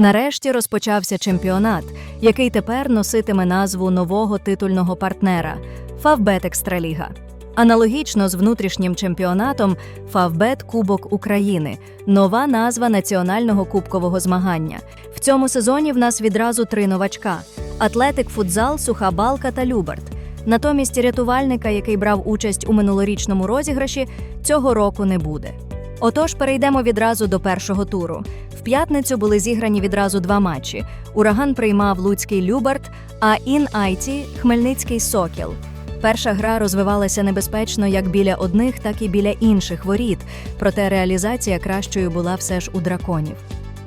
Нарешті розпочався чемпіонат, який тепер носитиме назву нового титульного партнера Фавбет Екстраліга. Аналогічно з внутрішнім чемпіонатом Фавбет Кубок України нова назва національного кубкового змагання. В цьому сезоні в нас відразу три новачка: атлетик, футзал, суха балка та люберт. Натомість рятувальника, який брав участь у минулорічному розіграші, цього року не буде. Отож, перейдемо відразу до першого туру. В п'ятницю були зіграні відразу два матчі. Ураган приймав Луцький Люберт, а Ін Айті Хмельницький Сокіл. Перша гра розвивалася небезпечно як біля одних, так і біля інших воріт, проте реалізація кращою була все ж у драконів.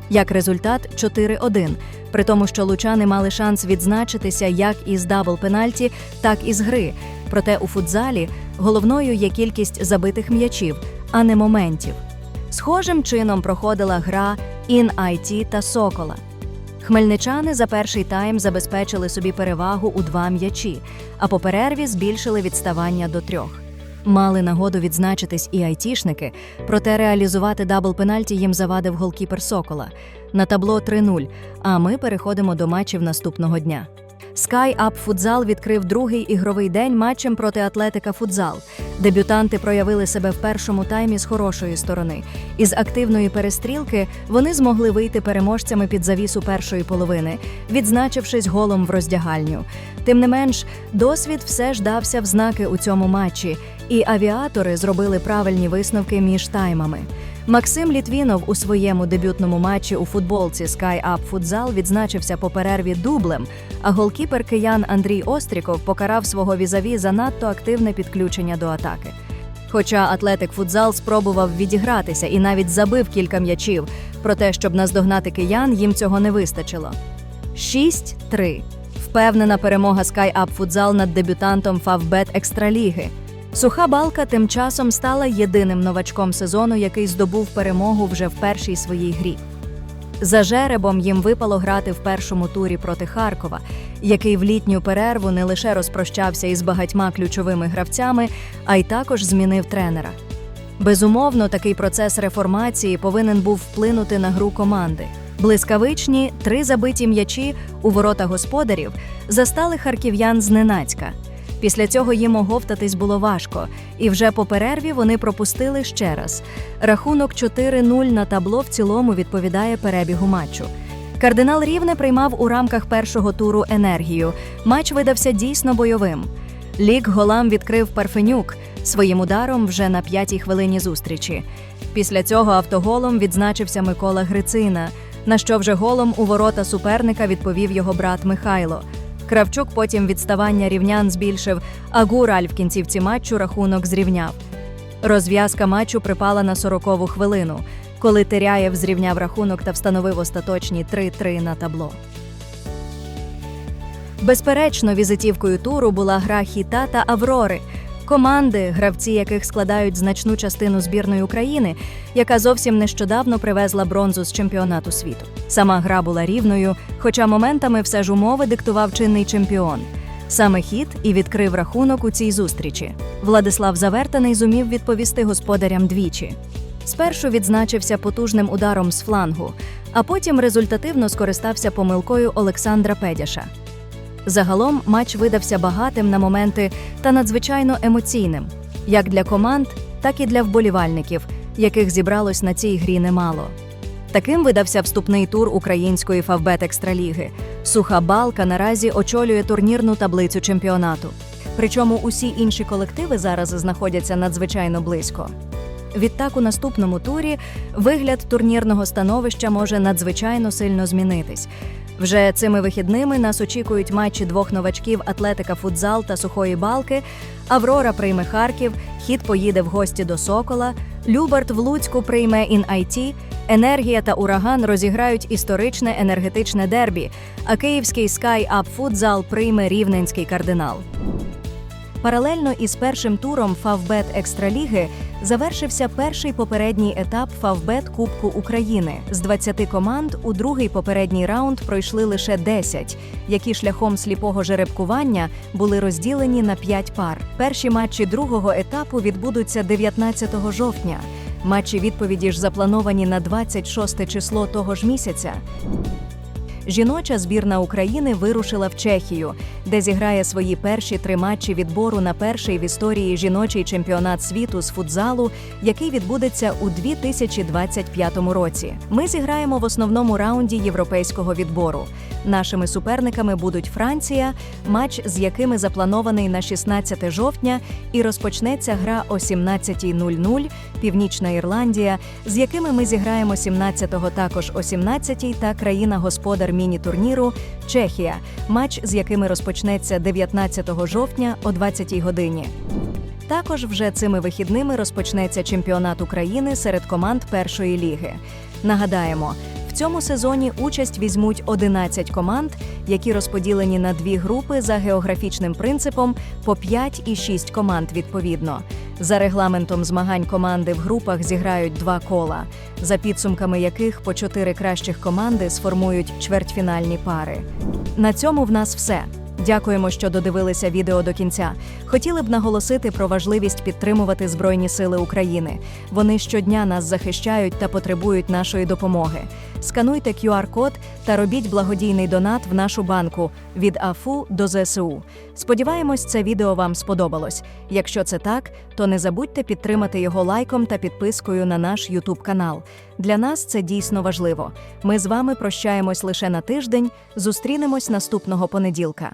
Як результат 4-1, при тому, що лучани мали шанс відзначитися як із дабл пенальті, так і з гри. Проте у футзалі головною є кількість забитих м'ячів, а не моментів. Схожим чином проходила гра Ін IT та Сокола. Хмельничани за перший тайм забезпечили собі перевагу у два м'ячі, а по перерві збільшили відставання до трьох. Мали нагоду відзначитись і айтішники, проте реалізувати дабл пенальті їм завадив голкіпер Сокола на табло 3-0, а ми переходимо до матчів наступного дня. Sky Up Футзал відкрив другий ігровий день матчем проти Атлетика Футзал. Дебютанти проявили себе в першому таймі з хорошої сторони. Із активної перестрілки вони змогли вийти переможцями під завісу першої половини, відзначившись голом в роздягальню. Тим не менш, досвід все ж дався в знаки у цьому матчі, і авіатори зробили правильні висновки між таймами. Максим Літвінов у своєму дебютному матчі у футболці Sky Up Futsal відзначився по перерві дублем, а голкіпер киян Андрій Остріков покарав свого візаві за надто активне підключення до атаки. Хоча атлетик футзал спробував відігратися і навіть забив кілька м'ячів, проте, щоб наздогнати киян, їм цього не вистачило. 6-3. Впевнена перемога Sky Up Futsal над дебютантом Фавбет Екстраліги. Суха балка тим часом стала єдиним новачком сезону, який здобув перемогу вже в першій своїй грі. За жеребом їм випало грати в першому турі проти Харкова, який в літню перерву не лише розпрощався із багатьма ключовими гравцями, а й також змінив тренера. Безумовно, такий процес реформації повинен був вплинути на гру команди. Блискавичні три забиті м'ячі у ворота господарів застали харків'ян зненацька. Після цього їм оговтатись було важко, і вже по перерві вони пропустили ще раз. Рахунок 4-0 на табло в цілому відповідає перебігу матчу. Кардинал Рівне приймав у рамках першого туру енергію. Матч видався дійсно бойовим. Лік голам відкрив Парфенюк своїм ударом вже на п'ятій хвилині зустрічі. Після цього автоголом відзначився Микола Грицина, на що вже голом у ворота суперника відповів його брат Михайло. Кравчук потім відставання рівнян збільшив, а Гураль в кінцівці матчу рахунок зрівняв. Розв'язка матчу припала на 40-ву хвилину, коли Теряєв зрівняв рахунок та встановив остаточні 3-3 на табло. Безперечно, візитівкою туру була гра Хіта та Аврори. Команди, гравці яких складають значну частину збірної України, яка зовсім нещодавно привезла бронзу з чемпіонату світу. Сама гра була рівною, хоча моментами все ж умови диктував чинний чемпіон. Саме хід і відкрив рахунок у цій зустрічі. Владислав Завертаний зумів відповісти господарям двічі. Спершу відзначився потужним ударом з флангу, а потім результативно скористався помилкою Олександра Педяша. Загалом матч видався багатим на моменти та надзвичайно емоційним, як для команд, так і для вболівальників, яких зібралось на цій грі немало. Таким видався вступний тур української фавбет екстраліги. Суха балка наразі очолює турнірну таблицю чемпіонату. Причому усі інші колективи зараз знаходяться надзвичайно близько. Відтак, у наступному турі вигляд турнірного становища може надзвичайно сильно змінитись. Вже цими вихідними нас очікують матчі двох новачків Атлетика Футзал та Сухої Балки. Аврора прийме Харків, хід поїде в гості до Сокола. Любарт в Луцьку прийме Ін-Айті. Енергія та ураган розіграють історичне енергетичне дербі, а київський Sky Up Футзал прийме рівненський кардинал. Паралельно із першим туром Фавбет Екстраліги завершився перший попередній етап Фавбет Кубку України. З 20 команд у другий попередній раунд пройшли лише 10, які шляхом сліпого жеребкування були розділені на 5 пар. Перші матчі другого етапу відбудуться 19 жовтня. Матчі відповіді ж заплановані на 26 число того ж місяця. Жіноча збірна України вирушила в Чехію, де зіграє свої перші три матчі відбору на перший в історії жіночий чемпіонат світу з футзалу, який відбудеться у 2025 році. Ми зіграємо в основному раунді європейського відбору. Нашими суперниками будуть Франція, матч з якими запланований на 16 жовтня, і розпочнеться гра о 17.00, Північна Ірландія, з якими ми зіграємо 17-го також о 17-й, та країна-господар міні-турніру Чехія, матч з якими розпочнеться 19 жовтня о 20-й годині. Також вже цими вихідними розпочнеться чемпіонат України серед команд першої ліги. Нагадаємо, в цьому сезоні участь візьмуть 11 команд, які розподілені на дві групи за географічним принципом по 5 і 6 команд відповідно. За регламентом змагань команди в групах зіграють два кола, за підсумками яких по чотири кращих команди сформують чвертьфінальні пари. На цьому в нас все. Дякуємо, що додивилися відео до кінця. Хотіли б наголосити про важливість підтримувати Збройні Сили України. Вони щодня нас захищають та потребують нашої допомоги. Скануйте QR-код та робіть благодійний донат в нашу банку від АФУ до ЗСУ. Сподіваємось, це відео вам сподобалось. Якщо це так, то не забудьте підтримати його лайком та підпискою на наш YouTube канал. Для нас це дійсно важливо. Ми з вами прощаємось лише на тиждень. Зустрінемось наступного понеділка.